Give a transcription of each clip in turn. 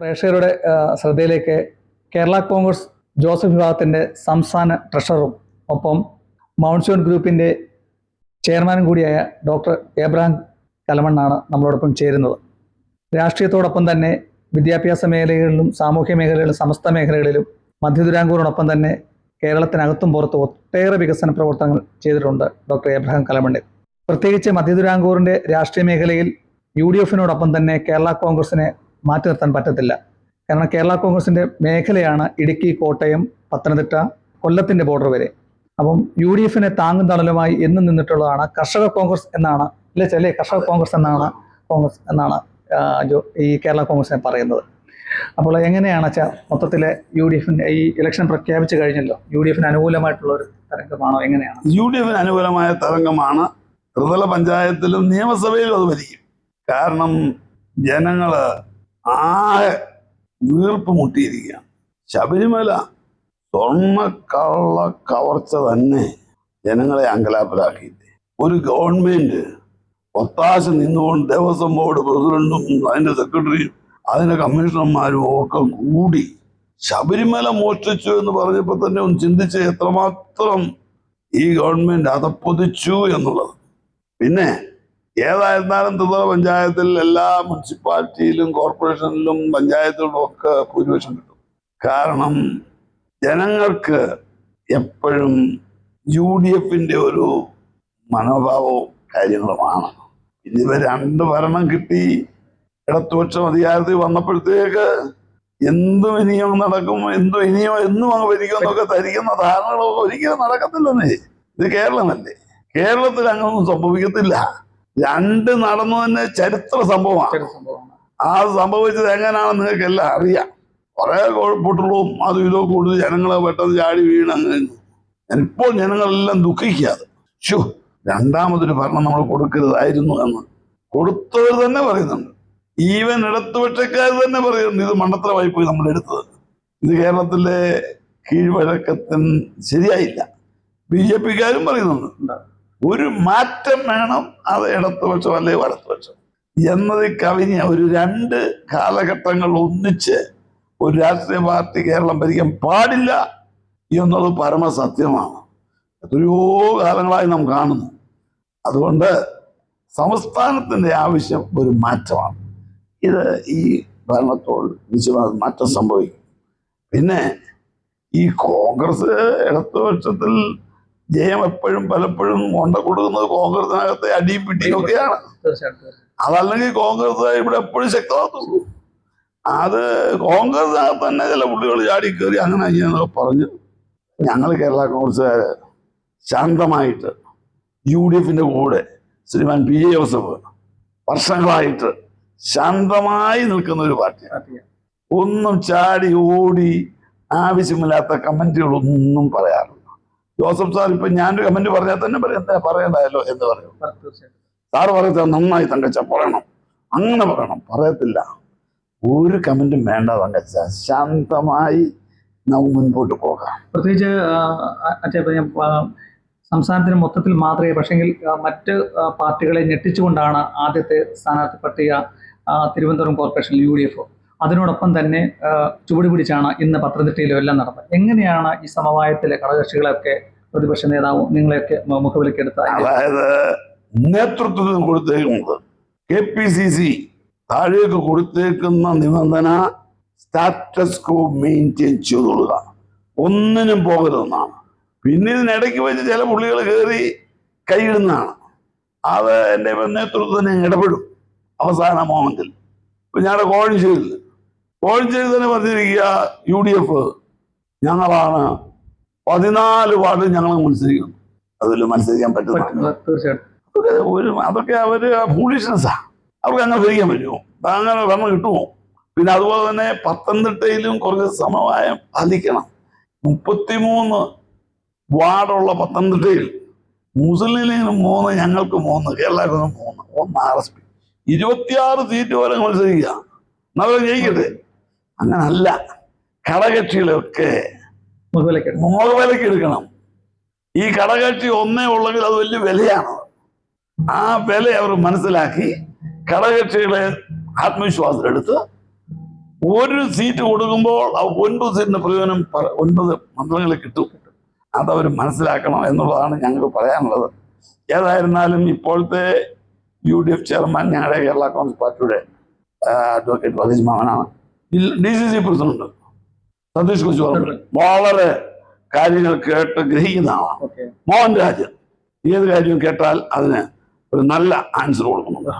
പ്രേക്ഷകരുടെ ശ്രദ്ധയിലേക്ക് കേരള കോൺഗ്രസ് ജോസഫ് വിഭാഗത്തിന്റെ സംസ്ഥാന ട്രഷററും ഒപ്പം മൗൺസോൺ ഗ്രൂപ്പിന്റെ ചെയർമാനും കൂടിയായ ഡോക്ടർ ഏബ്രഹാം കലമണ്ണാണ് നമ്മളോടൊപ്പം ചേരുന്നത്. രാഷ്ട്രീയത്തോടൊപ്പം തന്നെ വിദ്യാഭ്യാസ മേഖലകളിലും സാമൂഹ്യ മേഖലകളിലും സമസ്ത മേഖലകളിലും മധ്യദുരാങ്കൂറിനൊപ്പം തന്നെ കേരളത്തിനകത്തും പുറത്തും ഒട്ടേറെ വികസന പ്രവർത്തനങ്ങൾ ചെയ്തിട്ടുണ്ട് ഡോക്ടർ ഏബ്രഹാം കലമണ്ണിൽ. പ്രത്യേകിച്ച് മധ്യദുരാങ്കൂറിന്റെ രാഷ്ട്രീയ മേഖലയിൽ യു ഡി എഫിനോടൊപ്പം തന്നെ കേരള കോൺഗ്രസിനെ മാറ്റി നിർത്താൻ പറ്റത്തില്ല. കാരണം കേരള കോൺഗ്രസിന്റെ മേഖലയാണ് ഇടുക്കി കോട്ടയം പത്തനംതിട്ട കൊല്ലത്തിന്റെ ബോർഡർ വരെ. അപ്പം യു ഡി എഫിനെ താങ്ങും തണലുമായി എന്നും നിന്നിട്ടുള്ളതാണ് കർഷക കോൺഗ്രസ് എന്നാണ് അല്ലെ ചെല്ലേ കർഷക കോൺഗ്രസ് എന്നാണ് കോൺഗ്രസ് എന്നാണ് ഈ കേരള കോൺഗ്രസിനെ പറയുന്നത്. അപ്പോൾ എങ്ങനെയാണ് വെച്ചാൽ മൊത്തത്തിലെ യു ഡി എഫിന് ഈ ഇലക്ഷൻ പ്രഖ്യാപിച്ചു കഴിഞ്ഞല്ലോ? യു ഡി എഫിന് അനുകൂലമായിട്ടുള്ള ഒരു തരംഗമാണോ എങ്ങനെയാണ്? യു ഡി എഫിന് അനുകൂലമായ തരംഗമാണ്. ത്രിതല പഞ്ചായത്തിലും നിയമസഭയിലും അത് വരിക കാരണം ജനങ്ങൾ ആകെ വീർപ്പ് മുട്ടിയിരിക്കുകയാണ്. ശബരിമല സ്വർണക്കള്ള കവർച്ച തന്നെ ജനങ്ങളെ അങ്കലാപ്പിലാക്കിയില്ലേ? ഒരു ഗവൺമെന്റ് ഒത്താശ നിന്നുകൊണ്ട് ദേവസ്വം ബോർഡ് പ്രസിഡന്റും അതിന്റെ സെക്രട്ടറിയും അതിന്റെ കമ്മീഷണർമാരും ഒക്കെ കൂടി ശബരിമല മോഷ്ടിച്ചു എന്ന് പറഞ്ഞപ്പോൾ തന്നെ ഒന്ന് ചിന്തിച്ച് എത്രമാത്രം ഈ ഗവൺമെന്റ് അതപ്പൊതിച്ചു എന്നുള്ളത്. പിന്നെ ഏതായിരുന്നാലും ത്രിതല പഞ്ചായത്തിൽ എല്ലാ മുനിസിപ്പാലിറ്റിയിലും കോർപ്പറേഷനിലും പഞ്ചായത്തുകളിലും ഒക്കെ ഭൂരിപക്ഷം കിട്ടും. കാരണം ജനങ്ങൾക്ക് എപ്പോഴും യു ഡി എഫിന്റെ ഒരു മനോഭാവവും കാര്യങ്ങളുമാണ്. ഇനിവ രണ്ട് ഭരണം കിട്ടി ഇടത്തുപക്ഷം അധികാരത്തിൽ വന്നപ്പോഴത്തേക്ക് എന്തും ഇനിയും നടക്കും എന്തും ഇനിയോ എന്നും അങ്ങ് ഭരിക്കും എന്നൊക്കെ ധരിക്കുന്ന ധാരണകളൊക്കെ ഒരിക്കലും നടക്കത്തില്ലെന്നേ. ഇത് കേരളമല്ലേ? കേരളത്തിൽ അങ്ങനൊന്നും സംഭവിക്കത്തില്ല. രണ്ട് നടന്നു തന്നെ ചരിത്ര സംഭവമാണ്. ആ സംഭവിച്ചത് എങ്ങനെയാണെന്ന് നിങ്ങൾക്ക് എല്ലാം അറിയാം. കുറെ പൊട്ടലും അതും ഇതോ കൂടുതൽ ജനങ്ങളെ പെട്ടെന്ന് ചാടി വീണ് അങ്ങ് നിന്നു. ഇപ്പോൾ ജനങ്ങളെല്ലാം ദുഃഖിക്കാതെ ഷോ രണ്ടാമതൊരു ഭരണം നമ്മൾ കൊടുക്കരുതായിരുന്നു എന്ന്. കൊടുത്തവർ തന്നെ പറയുന്നുണ്ട്. ഈവൻ ഇടത്തുപക്ഷക്കാർ തന്നെ പറയുന്നുണ്ട്. ഇത് മണ്ടത്തരമായി പോയി നമ്മൾ എടുത്തത്. ഇത് കേരളത്തിലെ കീഴ്വഴക്കത്തിന് ശരിയായില്ല. ബി ജെ പിക്കാരും പറയുന്നുണ്ട്. ഒരു മാറ്റം വേണം അത് ഇടത്തുപക്ഷം അല്ലെ വലത്തുപക്ഷം എന്നത് കവിഞ്ഞ ഒരു രണ്ട് കാലഘട്ടങ്ങൾ ഒന്നിച്ച് ഒരു രാഷ്ട്രീയ പാർട്ടി കേരളം ഭരിക്കാൻ പാടില്ല എന്നത് പരമസത്യമാണ്. എത്രയോ കാലങ്ങളായി നാം കാണുന്നു. അതുകൊണ്ട് സംസ്ഥാനത്തിന്റെ ആവശ്യം ഒരു മാറ്റമാണ്. ഇത് ഈ ഭരണത്തോട് നിശ്ചയമായി മാറ്റം സംഭവിക്കും പിന്നെ ഈ കോൺഗ്രസ് ഇടതുപക്ഷത്തിൽ ജയം എപ്പോഴും പലപ്പോഴും കൊണ്ട കൊടുക്കുന്നത് കോൺഗ്രസിനകത്തെ അടിയും പിടിയും ഒക്കെയാണ്. അതല്ലെങ്കിൽ കോൺഗ്രസ് ഇവിടെ എപ്പോഴും ശക്തമാകത്തുള്ളൂ അത് കോൺഗ്രസിനകത്ത് തന്നെ ചില പുള്ളികൾ ചാടി കയറി അങ്ങനെ ഇങ്ങനെ പറഞ്ഞു ഞങ്ങൾ കേരള കോൺഗ്രസ്സുകാർ ശാന്തമായിട്ട് യു ഡി എഫിന്റെ കൂടെ ശ്രീമാൻ പി ജെ ജോസഫ് വർഷങ്ങളായിട്ട് ശാന്തമായി നിൽക്കുന്ന ഒരു പാർട്ടിയാണ്. പാർട്ടിയാണ്. ഒന്നും ചാടി ഓടി ആവശ്യമില്ലാത്ത കമന്റുകളൊന്നും പറയാറില്ല. ജോസഫ് സാർ ഇപ്പൊ ഞാനൊരു കമന്റ് പറഞ്ഞാൽ തന്നെ പറയാം "എന്താ പറയണ്ടായല്ലോ എന്ന് പറയും. സാർ പറയത്ത നന്നായി തങ്കച്ച പറയണം. അങ്ങനെ പറയണം. പറയത്തില്ല. ഒരു കമന്റും വേണ്ട തങ്കച്ച ശാന്തമായി നമുക്ക് മുൻപോട്ട് പോകാം. പ്രത്യേകിച്ച് സംസ്ഥാനത്തിന് മൊത്തത്തിൽ മാത്രമേ പക്ഷെങ്കിൽ മറ്റ് പാർട്ടികളെ ഞെട്ടിച്ചുകൊണ്ടാണ് ആദ്യത്തെ സ്ഥാനാർത്ഥി പട്ടിക Thiruvananthapuram corporation U D F അതിനോടൊപ്പം തന്നെ ചുവട് പിടിച്ചാണ് ഇന്ന് പത്തനംതിട്ടയിലും എല്ലാം നടന്നത്. എങ്ങനെയാണ് ഈ സമവായത്തിലെ ഘടകകക്ഷികളെയൊക്കെ പ്രതിപക്ഷ നേതാവ് നിങ്ങളെയൊക്കെ മുഖവിലേക്ക് മുഖവിലക്കെടുത്ത അതായത് നേതൃത്വത്തിന് കൊടുത്തേക്കുന്നത് കെ പി സി സി താഴേക്ക് കൊടുത്തേക്കുന്ന നിബന്ധന സ്റ്റാറ്റസ് കോ മെയിന്റെയിൻ ചെയ്തുകൊള്ളുക. ഒന്നിനും പോകരുതെന്നാണ്. പിന്നെ ഇതിനിടയ്ക്ക് വെച്ച് ചില പുള്ളികൾ കയറി കൈയിടുന്നതാണ്. അത് എന്റെ നേതൃത്വത്തിന് ഇടപെടും. അവസാന മോമെന്റിൽ ഇപ്പൊ ഞങ്ങളുടെ കോഴഞ്ചേരിയിൽ കോഴഞ്ചേരി തന്നെ പറഞ്ഞിരിക്കുക യു ഡി എഫ് ഞങ്ങളാണ്. പതിനാല് വാർഡ് ഞങ്ങൾ മത്സരിക്കുന്നു. അതിൽ മത്സരിക്കാൻ പറ്റുന്ന തീർച്ചയായിട്ടും. അതൊക്കെ ഒരു അതൊക്കെ അവർ ഫൂളിഷ്നെസ്സാ അവർക്ക് അങ്ങനെ ഭരിക്കാൻ പറ്റുമോ? അങ്ങനെ ഭരണം കിട്ടുമോ? പിന്നെ അതുപോലെ തന്നെ പത്തനംതിട്ടയിലും കുറച്ച് സമവായം പാലിക്കണം. മുപ്പത്തിമൂന്ന് വാർഡുള്ള പത്തനംതിട്ടയിൽ മുസ്ലിം ലീഗിന് മൂന്ന് ഞങ്ങൾക്ക് മൂന്ന് കേരളത്തിന് മൂന്ന്. ഒന്ന് ആർ എസ് പി. ഇരുപത്തിയാറ് സീറ്റ് വരെ മത്സരിക്കുക. എന്നാലും ജയിക്കട്ടെ? അങ്ങനല്ല. ഘടകക്ഷികളൊക്കെ മുഖവിലക്ക് എടുക്കണം. ഈ ഘടകക്ഷി ഒന്നേ ഉള്ളെങ്കിൽ അത് വലിയ വിലയാണ്. ആ വില അവർ മനസ്സിലാക്കി ഘടകകക്ഷികളെ ആത്മവിശ്വാസത്തിലെടുത്ത് ഒരു സീറ്റ് കൊടുക്കുമ്പോൾ ഒൻപത് സീറ്റിന് പ്രയോജനം ഒൻപത് മണ്ഡലങ്ങളിൽ കിട്ടും. അതവർ മനസ്സിലാക്കണം എന്നുള്ളതാണ് ഞങ്ങൾക്ക് പറയാനുള്ളത്. ഏതായിരുന്നാലും ഇപ്പോഴത്തെ യു ഡി എഫ് ചെയർമാൻ ഞങ്ങളുടെ കേരള കോൺഗ്രസ് പാർട്ടിയുടെ അഡ്വക്കേറ്റ് വധീജ് മാമനാണ്. D C C president Satheesh കുച്ചു വളരെ കാര്യങ്ങൾ കേട്ട് ഗ്രഹിക്കുന്ന ആളാണ്. മോഹൻ രാജ് ഏത് കാര്യവും കേട്ടാൽ അതിന് ഒരു നല്ല ആൻസർ കൊടുക്കുന്നുണ്ട്.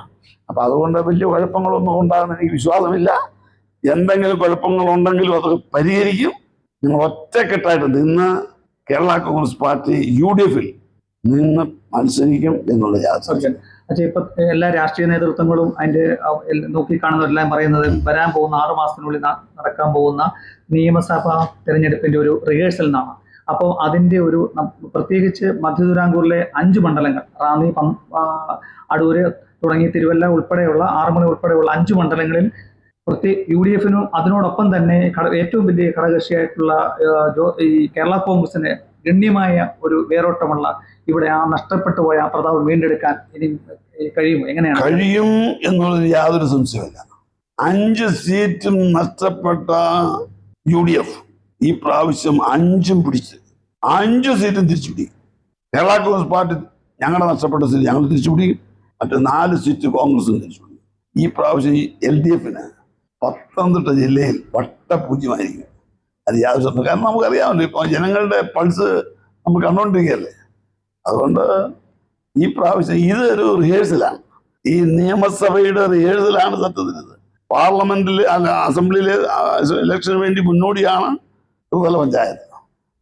അപ്പൊ അതുകൊണ്ട് വലിയ കുഴപ്പങ്ങളൊന്നും ഉണ്ടാകുന്ന എനിക്ക് വിശ്വാസമില്ല. എന്തെങ്കിലും കുഴപ്പങ്ങളുണ്ടെങ്കിലും അത് പരിഹരിക്കും. നിങ്ങൾ ഒറ്റക്കെട്ടായിട്ട് നിന്ന് Kerala Congress party U D എഫിൽ നിന്ന് മത്സരിക്കും എന്നുള്ള യാത്ര പക്ഷേ ഇപ്പൊ എല്ലാ രാഷ്ട്രീയ നേതൃത്വങ്ങളും അതിന്റെ നോക്കിക്കാണുന്നവരെല്ലാം പറയുന്നത് വരാൻ പോകുന്ന ആറു മാസത്തിനുള്ളിൽ നടക്കാൻ പോകുന്ന നിയമസഭാ തെരഞ്ഞെടുപ്പിന്റെ ഒരു റിഹേഴ്സൽ എന്നാണ് അപ്പോൾ അതിന്റെ ഒരു പ്രത്യേകിച്ച് മധ്യദുരാങ്കൂറിലെ അഞ്ച് മണ്ഡലങ്ങൾ റാന്നി അടൂര് തുടങ്ങി തിരുവല്ല ഉൾപ്പെടെയുള്ള ആറന്മുള ഉൾപ്പെടെയുള്ള അഞ്ച് മണ്ഡലങ്ങളിൽ പ്രത്യേക യു ഡി എഫിനും അതിനോടൊപ്പം തന്നെ ഏറ്റവും വലിയ ഘടകകക്ഷിയായിട്ടുള്ള ഈ കേരള കോൺഗ്രസിന് ഗണ്യമായ ഒരു വേരോട്ടമുള്ള ഇവിടെ ആ നഷ്ടപ്പെട്ടു പോയ ആ പ്രതാപം വീണ്ടെടുക്കാൻ ഇനി കഴിയുമോ? എങ്ങനെയാണ്? കഴിയും എന്നുള്ളത് യാതൊരു സംശയമില്ല അഞ്ച് സീറ്റും നഷ്ടപ്പെട്ട യു ഡി എഫ് ഈ പ്രാവശ്യം അഞ്ചും പിടിച്ച്. അഞ്ച് സീറ്റും തിരിച്ചു പിടിക്കും കേരള കോൺഗ്രസ് പാർട്ടി ഞങ്ങളുടെ നഷ്ടപ്പെട്ട സീറ്റ് ഞങ്ങൾ തിരിച്ചു പിടിക്കും മറ്റു നാല് സീറ്റ് കോൺഗ്രസും തിരിച്ചു പിടിക്കും ഈ പ്രാവശ്യം ഈ എൽ ഡി എഫിന് പത്തനംതിട്ട ജില്ലയിൽ വട്ടപൂജ്യമായിരിക്കും. അത് യാതൊരു കാരണം നമുക്കറിയാമല്ലോ ഇപ്പോൾ ജനങ്ങളുടെ പൾസ് നമ്മൾ കണ്ടുകൊണ്ടിരിക്കുകയല്ലേ അതുകൊണ്ട് ഈ പ്രാവശ്യം ഇത് ഒരു റിഹേഴ്സലാണ് ഈ നിയമസഭയുടെ റിഹേഴ്സലാണ് സത്യത്തിൽ ഇത് പാർലമെന്റിൽ അല്ല അസംബ്ലിയിലെ ഇലക്ഷന് വേണ്ടി മുന്നോടിയാണ് ത്രിതല പഞ്ചായത്ത്.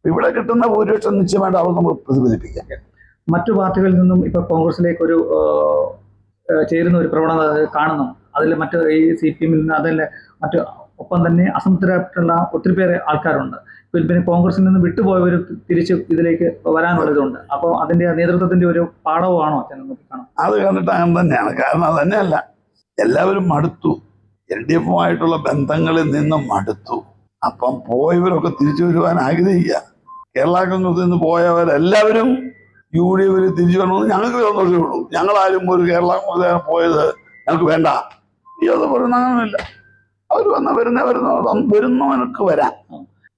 ഇവിടെ കിട്ടുന്ന ഭൂരിപക്ഷം നിശ്ചയമായിട്ട് അവർ നമ്മൾ പ്രതിഫലിപ്പിക്കാം. മറ്റു പാർട്ടികളിൽ നിന്നും ഇപ്പൊ കോൺഗ്രസിലേക്ക് ഒരു ചേരുന്ന ഒരു പ്രവണത കാണുന്നു. അതിൽ മറ്റു ഈ സി പി എമ്മിൽ നിന്ന് അതല്ല മറ്റു ഒപ്പം തന്നെ അസംതൃപ്തരായിട്ടുള്ള ഒത്തിരി പേര് ആൾക്കാരുണ്ട്. പിന്നെ കോൺഗ്രസിൽ നിന്ന് വിട്ടുപോയവർ തിരിച്ച് ഇതിലേക്ക് വരാനുള്ളതുണ്ട്. അപ്പോൾ അതിന്റെ നേതൃത്വത്തിന്റെ ഒരു പാഠവുമാണോ അത് കണ്ടിട്ട് അങ്ങനെ തന്നെയാണ്. കാരണം അത് തന്നെയല്ല. എല്ലാവരും മടുത്തു. എൽ ഡി എഫുമായിട്ടുള്ള ബന്ധങ്ങളിൽ നിന്നും മടുത്തു. അപ്പം പോയവരൊക്കെ തിരിച്ചു വരുവാൻ ആഗ്രഹിക്കുക. കേരള കോൺഗ്രസിൽ നിന്ന് പോയവരെല്ലാവരും യു ഡി എഫിൽ തിരിച്ചു വരണമെന്ന് ഞങ്ങൾക്ക് സന്തോഷമേ ഉള്ളൂ. ഞങ്ങളാരും ഒരു കേരള കോൺഗ്രസ് പോയത് ഞങ്ങൾക്ക് വേണ്ട. ഈ അത് പറയുന്ന അങ്ങനെയൊന്നുമില്ല അവർ വന്ന വരുന്ന വരുന്ന വരാം.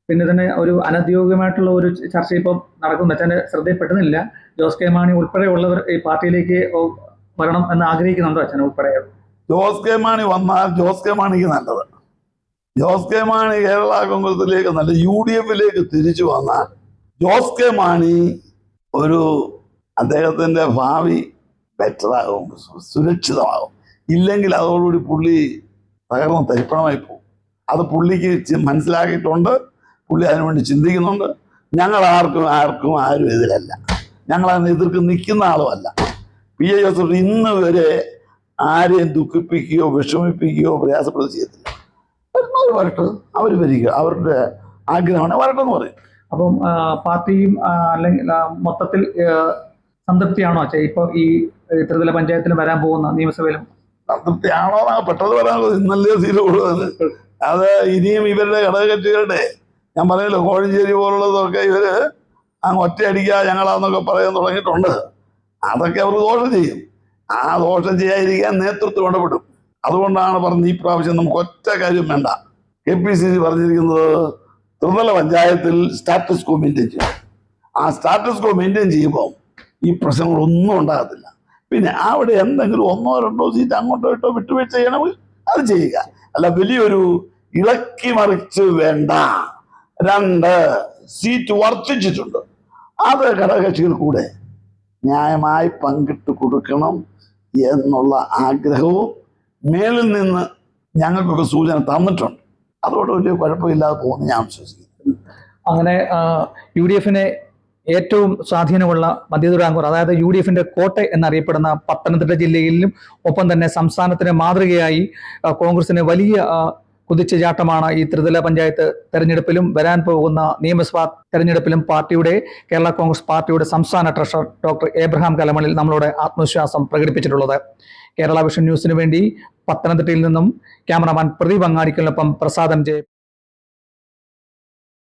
പിന്നെ തന്നെ ഒരു അനദ്യോഗികമായിട്ടുള്ള ഒരു ചർച്ച ഇപ്പോൾ നടക്കുന്നു. അച്ഛന്റെ ശ്രദ്ധയിൽപ്പെടുന്നില്ല ജോസ് കെ മാണി ഉൾപ്പെടെയുള്ളവർ ഈ പാർട്ടിയിലേക്ക് വരണം എന്ന് ആഗ്രഹിക്കുന്നുണ്ടോ അച്ഛൻ ഉൾപ്പെടെ? ജോസ് കെ മാണി വന്നാൽ ജോസ് കെ മാണിക്ക് നല്ലത്. ജോസ് കെ മാണി കേരള കോൺഗ്രസിലേക്ക് നല്ല യു ഡി എഫിലേക്ക് തിരിച്ചു വന്നാൽ ജോസ് കെ മാണി ഒരു അദ്ദേഹത്തിന്റെ ഭാവി ബെറ്ററാകും സുരക്ഷിതമാകും. ഇല്ലെങ്കിൽ അതോടുകൂടി പുള്ളി തകർന്ന് തരിപ്പണമായി പോകും. അത് പുള്ളിക്ക് മനസ്സിലാക്കിയിട്ടുണ്ട്. പുള്ളി അതിനുവേണ്ടി ചിന്തിക്കുന്നുണ്ട്. ഞങ്ങൾ ആർക്കും ആർക്കും ആരും എതിരല്ല ഞങ്ങൾ അതിനെ എതിർക്ക് നിൽക്കുന്ന ആളുമല്ല. പി എ ജോസഫ് ഇന്ന് വരെ ആരെയും ദുഃഖിപ്പിക്കുകയോ വിഷമിപ്പിക്കുകയോ പ്രയാസപ്പെടുകയോ ചെയ്യത്തില്ല. വരുന്നവർ വരട്ടെ. അവർ വരിക. അവരുടെ ആഗ്രഹമാണ്. വരട്ടെ എന്ന് പറയും. അപ്പം പാർട്ടിയും അല്ലെങ്കിൽ മൊത്തത്തിൽ സംതൃപ്തിയാണോ? അച്ഛ ഇപ്പോൾ ഈ ഈ പഞ്ചായത്തിൽ വരാൻ പോകുന്ന നിയമസഭയിലും? സംതൃപ്തിയാണോ? പെട്ടെന്ന് പറയാനുള്ളത് ഇന്നല്ലേ കൂടുതൽ അത് ഇനിയും ഇവരുടെ ഘടകകക്ഷികളുടെ ഞാൻ പറയല്ലോ കോഴഞ്ചേരി പോലുള്ളതൊക്കെ ഇവർ അങ്ങ് ഒറ്റയടിക്കുക ഞങ്ങളാന്നൊക്കെ പറയാൻ തുടങ്ങിയിട്ടുണ്ട്. അതൊക്കെ അവർ ദോഷം ചെയ്യും. ആ ദോഷം ചെയ്യാതിരിക്കാൻ നേതൃത്വം ഇടപെടും. അതുകൊണ്ടാണ് പറഞ്ഞത് ഈ പ്രാവശ്യം നമുക്ക് ഒറ്റ കാര്യം വേണ്ട. കെ പി സി സി പറഞ്ഞിരിക്കുന്നത് ത്രിതല പഞ്ചായത്തിൽ സ്റ്റാറ്റസ് കോ മെയിന്റെയിൻ ചെയ്യും ആ സ്റ്റാറ്റസ് കോ മെയിന്റെയിൻ ചെയ്യുമ്പോൾ ഈ പ്രശ്നങ്ങളൊന്നും ഉണ്ടാകത്തില്ല. പിന്നെ അവിടെ എന്തെങ്കിലും ഒന്നോ രണ്ടോ സീറ്റ് അങ്ങോട്ടോ ഇട്ടോ വിട്ടുവീഴ്ച ചെയ്യണമെങ്കിൽ അത് ചെയ്യുക. അല്ല വലിയൊരു ഇളക്കി മറിച്ച് വേണ്ട. രണ്ട് സീറ്റ് വർദ്ധിച്ചിട്ടുണ്ട്. അത് ഘടകകക്ഷികൾ കൂടെ ന്യായമായി പങ്കിട്ട് കൊടുക്കണം എന്നുള്ള ആഗ്രഹവും മേളിൽ നിന്ന് ഞങ്ങൾക്കൊക്കെ സൂചന തന്നിട്ടുണ്ട്. അതുകൊണ്ട് വലിയ കുഴപ്പമില്ലാതെ പോകുമെന്ന് ഞാൻ വിശ്വസിക്കുന്നു. അങ്ങനെ യു ഡി എഫിനെ ഏറ്റവും സ്വാധീനമുള്ള മധ്യദുരാങ്കൂർ അതായത് യു ഡി എഫിന്റെ കോട്ട എന്നറിയപ്പെടുന്ന പത്തനംതിട്ട ജില്ലയിലും ഒപ്പം തന്നെ സംസ്ഥാനത്തിന് മാതൃകയായി കോൺഗ്രസിന് വലിയ കുതിച്ചുചാട്ടമാണ് ഈ ത്രിതല പഞ്ചായത്ത് തെരഞ്ഞെടുപ്പിലും വരാൻ പോകുന്ന നിയമസഭാ തെരഞ്ഞെടുപ്പിലും പാർട്ടിയുടെ കേരള കോൺഗ്രസ് പാർട്ടിയുടെ സംസ്ഥാന ട്രഷറർ ഡോക്ടർ എബ്രഹാം കലമണിൽ നമ്മളോട് ആത്മവിശ്വാസം പ്രകടിപ്പിച്ചിട്ടുള്ളത്. കേരള വിഷൻ ന്യൂസിനു വേണ്ടി പത്തനംതിട്ടയിൽ നിന്നും ക്യാമറമാൻ പ്രദീപ് അങ്ങാടിക്കലിനൊപ്പം പ്രസാദം ജെ